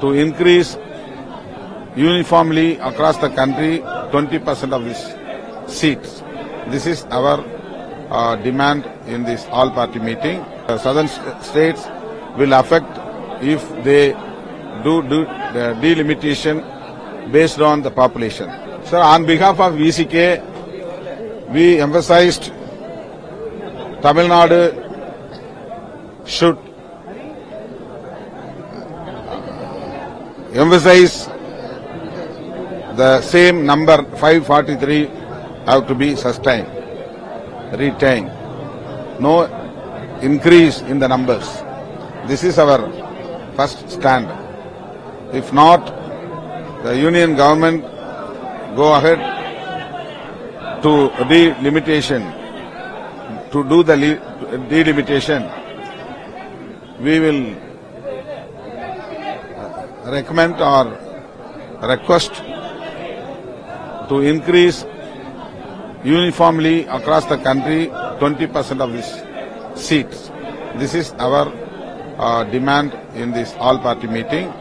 to increase uniformly across the country 20% of these seats. This is our uh, demand in this all-party meeting. The southern st- states will affect if they do, do the delimitation based on the population. Sir, on behalf of VCK, we emphasized Tamil Nadu should emphasize the same number 543 have to be sustained, retained. No increase in the numbers. This is our first stand. If not, the union government go ahead to delimitation, to do the li- delimitation, we will recommend or request to increase uniformly across the country 20% of these seats. This is our uh, demand in this all-party meeting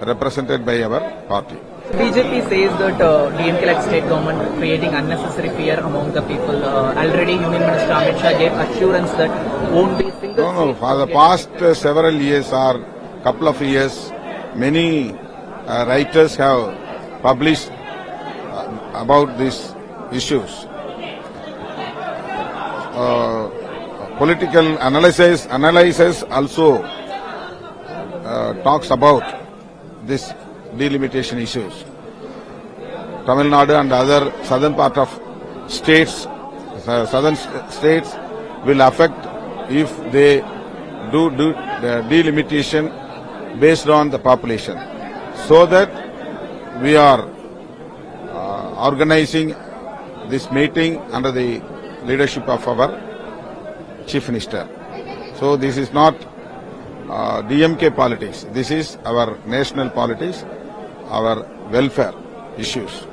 represented by our party. BJP says that uh, DMK like state government creating unnecessary fear among the people. Uh, already Union Minister Amit Shah gave assurance that won't be single. No, no, for the past uh, several years or couple of years, many uh, writers have published uh, about these issues. Uh, political analysis, analysis also uh, talks about this delimitation issues. Tamil Nadu and other southern part of states, uh, southern states will affect if they do, do the delimitation based on the population. So that we are uh, organizing this meeting under the leadership of our chief minister. So this is not uh, DMK politics. This is our national politics, our welfare issues.